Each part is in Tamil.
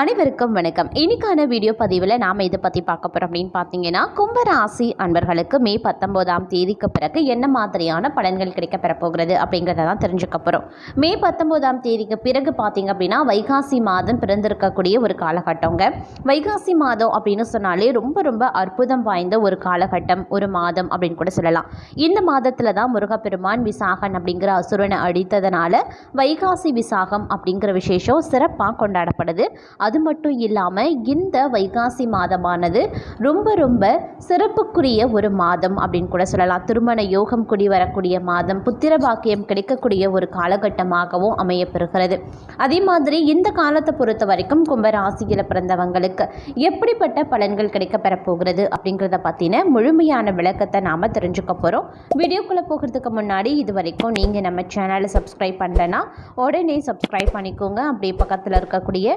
அனைவருக்கும் வணக்கம். இன்னைக்கான வீடியோ பதிவில் நாம் இதை பற்றி பார்க்க போகிறோம் அப்படின்னு பார்த்தீங்கன்னா கும்பராசி அன்பர்களுக்கு மே பத்தொம்போதாம் தேதிக்கு பிறகு என்ன மாதிரியான பலன்கள் கிடைக்க பெறப்போகிறது அப்படிங்கிறத தான் தெரிஞ்சுக்க போகிறோம் மே பத்தொம்போதாம் தேதிக்கு பிறகு பார்த்தீங்க அப்படின்னா வைகாசி மாதம் பிறந்திருக்கக்கூடிய ஒரு காலகட்டங்க. வைகாசி மாதம் அப்படின்னு சொன்னாலே ரொம்ப ரொம்ப அற்புதம் வாய்ந்த ஒரு காலகட்டம் ஒரு மாதம் அப்படின்னு கூட சொல்லலாம். இந்த மாதத்தில் தான் முருகப்பெருமான் விசாகன் அப்படிங்கிற அசுரனை அடித்ததனால வைகாசி விசாகம் அப்படிங்கிற விசேஷம் சிறப்பாக கொண்டாடப்படுது. அது மட்டும் இல்லாமல் இந்த வைகாசி மாதமானது ரொம்ப ரொம்ப சிறப்புக்குரிய ஒரு மாதம் அப்படின்னு கூட சொல்லலாம். திருமண யோகம் கூடி வரக்கூடிய மாதம் புத்திர பாக்கியம் கிடைக்கக்கூடிய ஒரு காலகட்டமாகவும் அமையப்பெறுகிறது. அதே மாதிரி இந்த காலத்தை பொறுத்த வரைக்கும் கும்பராசியில் பிறந்தவங்களுக்கு எப்படிப்பட்ட பலன்கள் கிடைக்க பெறப்போகிறது அப்படிங்கிறத பற்றின முழுமையான விளக்கத்தை நாம் தெரிஞ்சுக்க போகிறோம் வீடியோக்குள்ளே போகிறதுக்கு முன்னாடி இது வரைக்கும் நீங்கள் நம்ம சேனலை சப்ஸ்கிரைப் பண்ணலன்னா உடனே சப்ஸ்கிரைப் பண்ணிக்கோங்க. அப்படியே பக்கத்தில் இருக்கக்கூடிய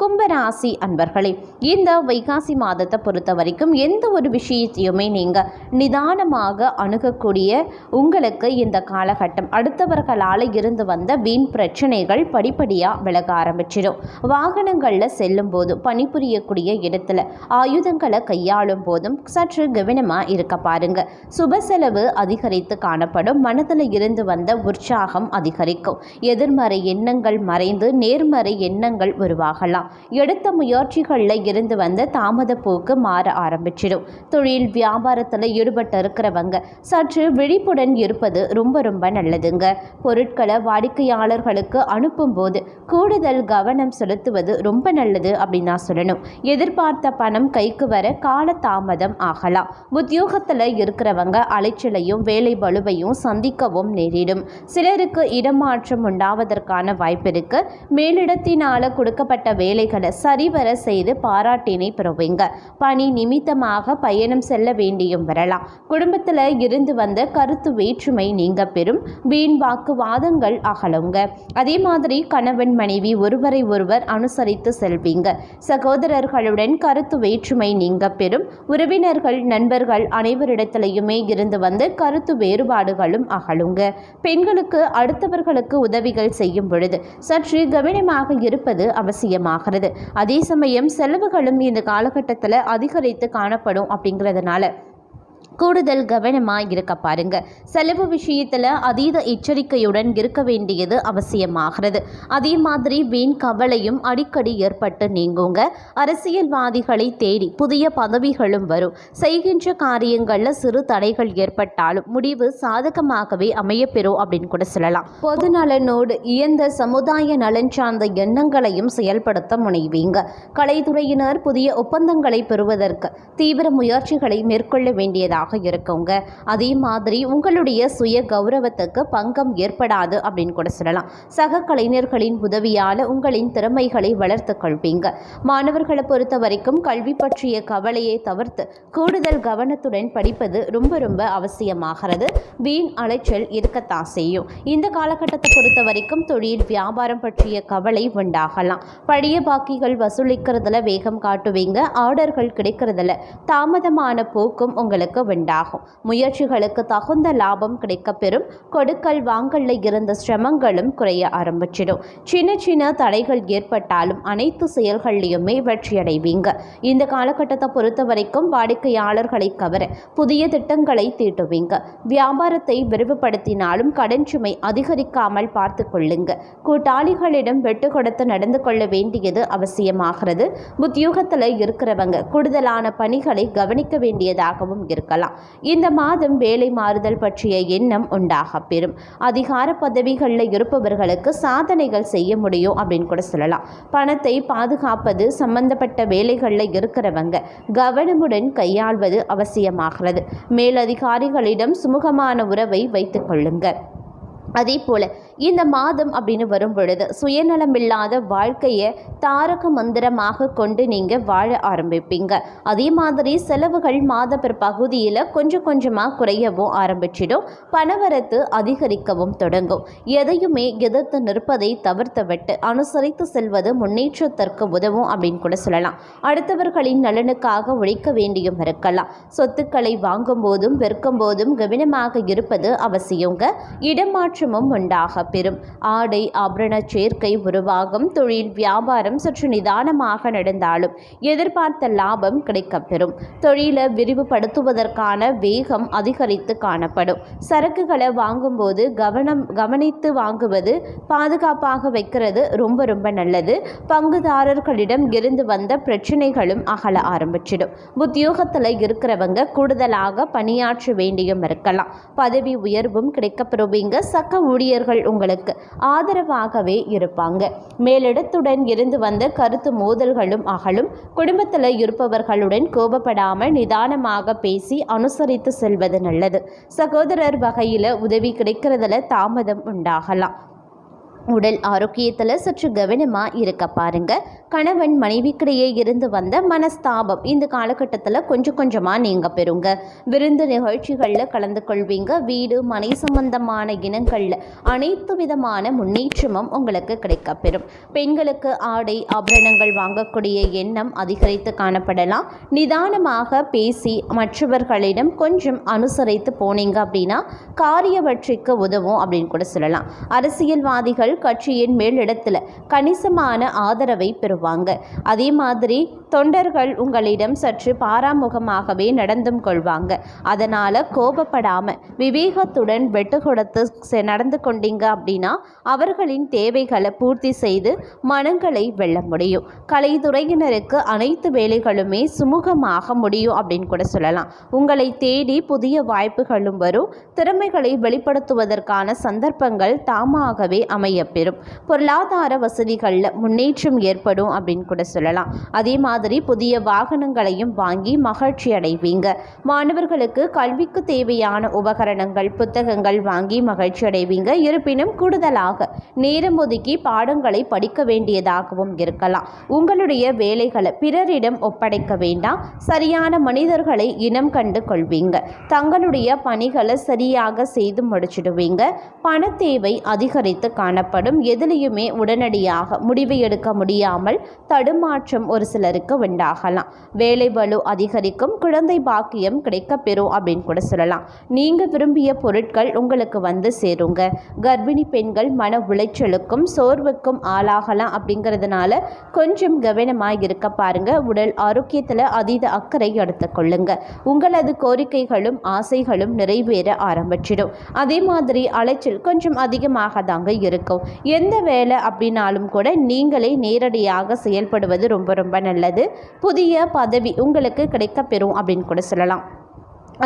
கும்பராசி அன்பர்களே இந்த வைகாசி மாதத்தை பொறுத்த வரைக்கும் எந்த ஒரு விஷயத்தையுமே நீங்கள் நிதானமாக அணுகக்கூடிய உங்களுக்கு இந்த காலகட்டம் அடுத்தவர்களால் இருந்து வந்த வீண் பிரச்சனைகள் படிப்படியாக விலக ஆரம்பிச்சிடும். வாகனங்களில் செல்லும் போது பணிபுரியக்கூடிய இடத்துல ஆயுதங்களை கையாளும் போதும் சற்று கவனமாக இருக்க பாருங்க. சுப செலவு அதிகரித்து காணப்படும் மனதில் இருந்து வந்த உற்சாகம் அதிகரிக்கும். எதிர்மறை எண்ணங்கள் மறைந்து நேர்மறை எண்ணங்கள் உருவாகலாம். எடுத்த முயற்சிகளில் இருந்து வந்த தாமத போக்கு மாற ஆரம்பிச்சிடும். தொழில் வியாபாரத்தில் ஈடுபட்டு இருக்கிறவங்க சற்று விழிப்புடன் இருப்பது ரொம்ப ரொம்ப நல்லதுங்க. பொருட்களை வாடிக்கையாளர்களுக்கு அனுப்பும்போது கூடுதல் கவனம் செலுத்துவது ரொம்ப நல்லது அப்படின்னு நான் சொல்லணும். எதிர்பார்த்த பணம் கைக்கு வர கால தாமதம் ஆகலாம். உத்தியோகத்தில் இருக்கிறவங்க அலைச்சலையும் வேலை வலுவையும் சந்திக்கவும் நேரிடும். சிலருக்கு இடமாற்றம் உண்டாவதற்கான வாய்ப்பு இருக்கு. மேலிடத்தினால கொடுக்கப்பட்ட வேலை வேலைகளை சரிவர செய்து பாராட்டினை பெறுவீங்க. பணி நிமித்தமாக பயணம் செல்ல வேண்டியும் வரலாம். குடும்பத்தில் இருந்து வந்த கருத்து வேற்றுமை நீங்க பெறும். வீண் வாக்குவாதங்கள் அகலுங்க. அதே மாதிரி கணவன் மனைவி ஒருவரை ஒருவர் அனுசரித்து செல்வீங்க. சகோதரர்களுடன் கருத்து வேற்றுமை நீங்க பெறும். உறவினர்கள் நண்பர்கள் அனைவரிடத்திலையுமே இருந்து வந்து கருத்து வேறுபாடுகளும் அகலுங்க. பெண்களுக்கு அடுத்தவர்களுக்கு உதவிகள் செய்யும் பொழுது சற்று கவனமாக இருப்பது அவசியமாகிறது அதே சமயம் செலவுகளும் இந்த காலகட்டத்தில் அதிகரித்து காணப்படும் அப்படிங்கிறதுனால. கூடுதல் கவனமாக இருக்க பாருங்க. செலவு விஷயத்தில் அதீத எச்சரிக்கையுடன் இருக்க வேண்டியது அவசியமாகிறது. அதே மாதிரி வீண் கவலையும் அடிக்கடி ஏற்பட்டு நீங்குங்க. அரசியல்வாதிகளை தேடி புதிய பதவிகளும் வரும். செய்கின்ற காரியங்களில் சிறு தடைகள் ஏற்பட்டாலும் முடிவு சாதகமாகவே அமையப்பெறும் அப்படின்னு கூட சொல்லலாம். பொது நலனோடு இயந்த சமுதாய நலன் சார்ந்த எண்ணங்களையும் செயல்படுத்த முனைவீங்க. கலைத்துறையினர் புதிய ஒப்பந்தங்களை பெறுவதற்கு தீவிர முயற்சிகளை மேற்கொள்ள வேண்டியதாக இருக்குங்க அதே மாதிரி உங்களுடைய சுய கௌரவத்துக்கு பங்கம் ஏற்படாது அப்படின்னு கூட சொல்லலாம். சக கலைஞர்களின் உதவியால் உங்களின் திறமைகளை வளர்த்து கொள்வீங்க. மாணவர்களை பொறுத்த வரைக்கும் கல்வி பற்றிய கவலையை தவிர்த்து கூடுதல் கவனத்துடன் படிப்பது ரொம்ப ரொம்ப அவசியமாகிறது. வீண் அலைச்சல் இருக்கத்தான் செய்யும். இந்த காலகட்டத்தை பொறுத்த வரைக்கும் தொழில் வியாபாரம் பற்றிய கவலை உண்டாகலாம். பழைய பாக்கிகள் வசூலிக்கிறதுல வேகம் காட்டுவீங்க. ஆர்டர்கள் கிடைக்கிறதுல தாமதமான போக்கும் உங்களுக்கு உண்டாகும் முயற்சிகளுக்கு தகுந்த லாபம் கிடைக்கப்பெறும். கொடுக்கல் வாங்கல்ல இருந்த சிரமங்களும் குறைய ஆரம்பிச்சிடும். சின்ன சின்ன தடைகள் ஏற்பட்டாலும் அனைத்து செயல்கள்லையுமே வெற்றியடைவீங்க. இந்த காலகட்டத்தை பொறுத்த வரைக்கும் வாடிக்கையாளர்களை கவர புதிய திட்டங்களை தீட்டுவீங்க. வியாபாரத்தை விரிவுபடுத்தினாலும் கடன் சுமை அதிகரிக்காமல் பார்த்து கொள்ளுங்க. கூட்டாளிகளிடம் வெட்டு கொடுத்து நடந்து கொள்ள வேண்டியது அவசியமாகிறது. உத்தியோகத்தில் இருக்கிறவங்க கூடுதலான பணிகளை கவனிக்க வேண்டியதாகவும் இருக்கலாம். இந்த மாதம் வேலை மாறுதல் பற்றிய எண்ணம் உண்டாக பெறும். அதிகார பதவிகளில் இருப்பவர்களுக்கு சாதனைகள் செய்ய முடியும் அப்படின்னு கூட சொல்லலாம். பணத்தை பாதுகாப்பது சம்பந்தப்பட்ட வேலைகளில் இருக்கிறவங்க கவனமுடன் கையாள்வது அவசியமாகிறது. மேலதிகாரிகளிடம் சுமூகமான உறவை வைத்துக் கொள்ளுங்கள். அதே போல் இந்த மாதம் அப்படின்னு வரும் பொழுது சுயநலமில்லாத வாழ்க்கையை தாரக மந்திரமாக கொண்டு நீங்கள் வாழ ஆரம்பிப்பீங்க. அதே மாதிரி செலவுகள் மாத பிற்பகுதியில் கொஞ்சம் கொஞ்சமாக குறையவும் ஆரம்பிச்சிடும். பணவரத்து அதிகரிக்கவும் தொடங்கும். எதையுமே எதிர்த்து நிற்பதை தவிர்த்து விட்டு அனுசரித்து செல்வது முன்னேற்றத்திற்கு உதவும் அப்படின்னு கூட சொல்லலாம். அடுத்தவர்களின் நலனுக்காக உழைக்க வேண்டியும் இருக்கலாம். சொத்துக்களை வாங்கும் போதும் விற்கும் போதும் கவனமாக இருப்பது அவசியங்க. இடமாற்றமும் உண்டாக பெறும். ஆடை ஆபரண சேர்க்கை உருவாகும் தொழில் வியாபாரம் சற்று நிதானமாக நடந்தாலும் எதிர்பார்த்த லாபம் கிடைக்கப்பெறும். தொழிலை விரிவுபடுத்துவதற்கான வேகம் அதிகரித்து காணப்படும். சரக்குகளை வாங்கும்போது கவனம் கவனித்து வாங்குவது பாதுகாப்பாக வைக்கிறது ரொம்ப ரொம்ப நல்லது. பங்குதாரர்களிடம் இருந்து வந்த பிரச்சனைகளும் அகல ஆரம்பிச்சிடும். உத்தியோகத்தில் இருக்கிறவங்க கூடுதலாக பணியாற்ற வேண்டியும் இருக்கலாம். பதவி உயர்வும் கிடைக்கப்பெறுவீங்க சக்க ஊழியர்கள் உங்களுக்கு ஆதரவாகவே இருப்பாங்க. மேலிடத்துடன் இருந்து வந்த கருத்து மோதல்களும் அகலும். குடும்பத்தில் இருப்பவர்களுடன் கோபப்படாமல் நிதானமாக பேசி அனுசரித்து செல்வது நல்லது. சகோதரர் வகையில் உதவி கிடைக்கிறதுல தாமதம் உண்டாகலாம். உடல் ஆரோக்கியத்தில் சற்று கவனமாக இருக்க பாருங்க. கணவன் மனைவிக்கிடையே இருந்து வந்த மனஸ்தாபம் இந்த காலகட்டத்தில் கொஞ்சம் கொஞ்சமாக நீங்கள் பெறுங்க. விருந்து நிகழ்ச்சிகளில் கலந்து கொள்வீங்க வீடு மனை சம்பந்தமான இனங்களில் அனைத்து விதமான முன்னேற்றமும் உங்களுக்கு கிடைக்கப்பெறும். பெண்களுக்கு ஆடை ஆபரணங்கள் வாங்கக்கூடிய எண்ணம் அதிகரித்து காணப்படலாம். நிதானமாக பேசி மற்றவர்களிடம் கொஞ்சம் அனுசரித்து போனீங்க அப்படின்னா காரிய வெற்றிக்கு உதவும் அப்படின்னு கூட சொல்லலாம். அரசியல்வாதிகள் கட்சியின் மேலிடத்தில் கணிசமான ஆதரவை பெறுவாங்க. அதே மாதிரி தொண்டர்கள் உங்களிடம் சற்று பாராமுகமாகவே நடந்தும் கொள்வாங்க. அதனால் கோபப்படாமல் விவேகத்துடன் வெட்டு கொடுத்து நடந்து கொண்டீங்க அப்படின்னா அவர்களின் தேவைகளை பூர்த்தி செய்து மனங்களை வெல்ல முடியும். கலைத்துறையினருக்கு அனைத்து வேலைகளுமே சுமூகமாக முடியும் அப்படின்னு கூட சொல்லலாம். உங்களை தேடி புதிய வாய்ப்புகளும் வரும். திறமைகளை வெளிப்படுத்துவதற்கான சந்தர்ப்பங்கள் தாமாகவே அமையப்பெறும் பொருளாதார வசதிகளில் முன்னேற்றம் ஏற்படும் அப்படின்னு கூட சொல்லலாம். அதே மாதிரி புதிய வாகனங்களையும் வாங்கி மகிழ்ச்சி அடைவீங்க. மாணவர்களுக்கு கல்விக்கு தேவையான உபகரணங்கள் புத்தகங்கள் வாங்கி மகிழ்ச்சி அடைவீங்க. இருப்பினும் கூடுதலாக நேரம் ஒதுக்கி பாடங்களை படிக்க வேண்டியதாகவும் இருக்கலாம். உங்களுடைய வேலைகளை பிறரிடம் ஒப்படைக்க வேண்டாம். சரியான மனிதர்களை இனம் கண்டு கொள்வீங்க. தங்களுடைய பணிகளை சரியாக செய்து முடிச்சிடுவீங்க. பண தேவை அதிகரித்து காணப்படும். எதிலையுமே உடனடியாக முடிவு எடுக்க முடியாமல் தடுமாற்றம் ஒரு சிலருக்கு உண்டாகலாம். வேலை பலு அதிகரிக்கும் குழந்தை பாக்கியம் கிடைக்கப்பெறும் அப்படின்னு கூட சொல்லலாம். நீங்கள் விரும்பிய பொருட்கள் உங்களுக்கு வந்து சேருங்க. கர்ப்பிணி பெண்கள் மன உளைச்சலுக்கும் சோர்வுக்கும் ஆளாகலாம் அப்படிங்கிறதுனால கொஞ்சம் கவனமாக இருக்க பாருங்க. உடல் ஆரோக்கியத்தில் அதீத அக்கறை எடுத்துக்கொள்ளுங்க உங்களது கோரிக்கைகளும் ஆசைகளும் நிறைவேற ஆரம்பிச்சிடும். அதே மாதிரி அலைச்சல் கொஞ்சம் அதிகமாக தாங்க இருக்கும். எந்த வேலை அப்படின்னாலும் கூட நீங்களே நேரடியாக செயல்படுவது ரொம்ப ரொம்ப நல்லது. புதிய பதவி உங்களுக்கு கிடைக்கப்பெறும் அப்படின்னு கூட சொல்லலாம்.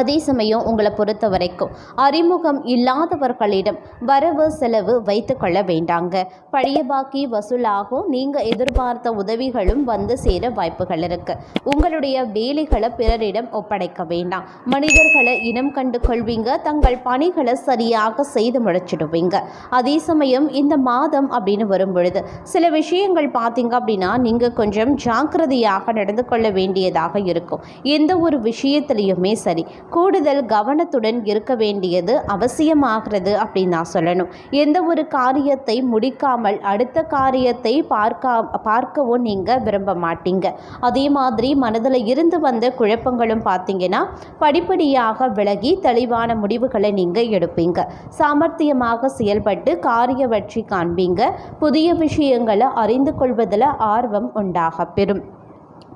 அதே சமயம் உங்களை பொறுத்த வரைக்கும் அறிமுகம் இல்லாதவர்களிடம் வரவு செலவு வைத்து கொள்ள வேண்டாங்க. பழைய பாக்கி வசூலாகும். நீங்கள் எதிர்பார்த்த உதவிகளும் வந்து சேர வாய்ப்புகள் இருக்கு. உங்களுடைய வேலைகளை பிறரிடம் ஒப்படைக்க வேண்டாம். மனிதர்களை இனம் கண்டு கொள்வீங்க. தங்கள் பணிகளை சரியாக செய்து முடிச்சிடுவீங்க. அதே சமயம் இந்த மாதம் அப்படின்னு வரும் பொழுது சில விஷயங்கள் பார்த்தீங்க அப்படின்னா நீங்கள் கொஞ்சம் ஜாக்கிரதையாக நடந்து கொள்ள வேண்டியதாக இருக்கும். எந்த ஒரு விஷயத்திலையுமே சரி. கூடுதல் கவனத்துடன் இருக்க வேண்டியது அவசியமாகிறது அப்படின்னு நான் சொல்லணும். எந்த ஒரு காரியத்தை முடிக்காமல் அடுத்த காரியத்தை பார்க்க பார்க்கவும் நீங்கள் விரும்ப மாட்டீங்க. அதே மாதிரி மனதில் இருந்து வந்த குழப்பங்களும் பார்த்தீங்கன்னா படிப்படியாக விலகி தெளிவான முடிவுகளை நீங்கள் எடுப்பீங்க. சாமர்த்தியமாக செயல்பட்டு காரிய வெற்றி காண்பீங்க. புதிய விஷயங்களை அறிந்து கொள்வதில் ஆர்வம் உண்டாக பெறும்.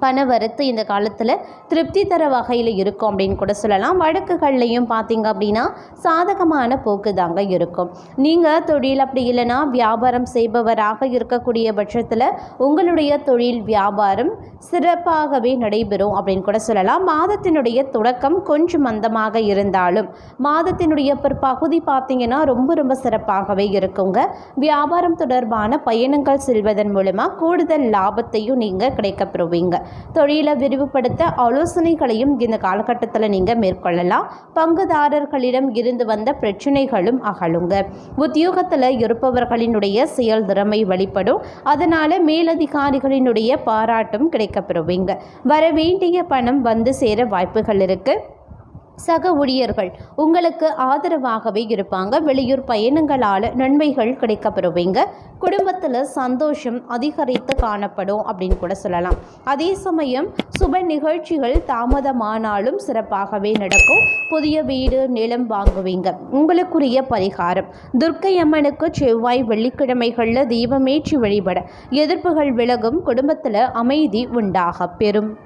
பண வரத்து இந்த காலத்தில் திருப்தி தர வகையில் இருக்கும் அப்படின்னு கூட சொல்லலாம். வழக்குகள்லையும் பார்த்தீங்க அப்படின்னா சாதகமான போக்கு தாங்க இருக்கும். நீங்கள் தொழில் அப்படி இல்லைன்னா வியாபாரம் செய்பவராக இருக்கக்கூடிய பட்சத்தில் உங்களுடைய தொழில் வியாபாரம் சிறப்பாகவே நடைபெறும் அப்படின்னு கூட சொல்லலாம். மாதத்தினுடைய தொடக்கம் கொஞ்சம் மந்தமாக இருந்தாலும் மாதத்தினுடைய பிற்பகுதி பார்த்தீங்கன்னா ரொம்ப ரொம்ப சிறப்பாகவே இருக்குங்க. வியாபாரம் தொடர்பான பயணங்கள் செல்வதன் மூலமாக கூடுதல் லாபத்தையும் நீங்கள் கிடைக்கப்பெறுவீங்க தொழிலை விரிவுபடுத்த ஆலோசனைகளையும் இந்த காலகட்டத்தில் நீங்கள் மேற்கொள்ளலாம். பங்குதாரர்களிடம் இருந்து வந்த பிரச்சனைகளும் அகலுங்க. உத்தியோகத்தில் இருப்பவர்களினுடைய செயல் திறமை வெளிப்படும். அதனால் மேலதிகாரிகளினுடைய பாராட்டும் கிடைக்கப்பெறுவீங்க. வர வேண்டிய பணம் வந்து சேர வாய்ப்புகள் இருக்குது சக ஊழியர்கள் உங்களுக்கு ஆதரவாகவே இருப்பாங்க. வெளியூர் பயணங்களால் நன்மைகள் கிடைக்கப்பெறுவீங்க. குடும்பத்தில் சந்தோஷம் அதிகரித்து காணப்படும் அப்படின்னு கூட சொல்லலாம். அதே சமயம் சுப நிகழ்ச்சிகள் தாமதமானாலும் சிறப்பாகவே நடக்கும். புதிய வீடு நிலம் வாங்குவீங்க. உங்களுக்குரிய பரிகாரம். துர்க்கை அம்மனுக்கு செவ்வாய் வெள்ளிக்கிழமைகளில் தீபமேற்றி வழிபட எதிர்ப்புகள் விலகும் குடும்பத்தில் அமைதி உண்டாக பெறும்.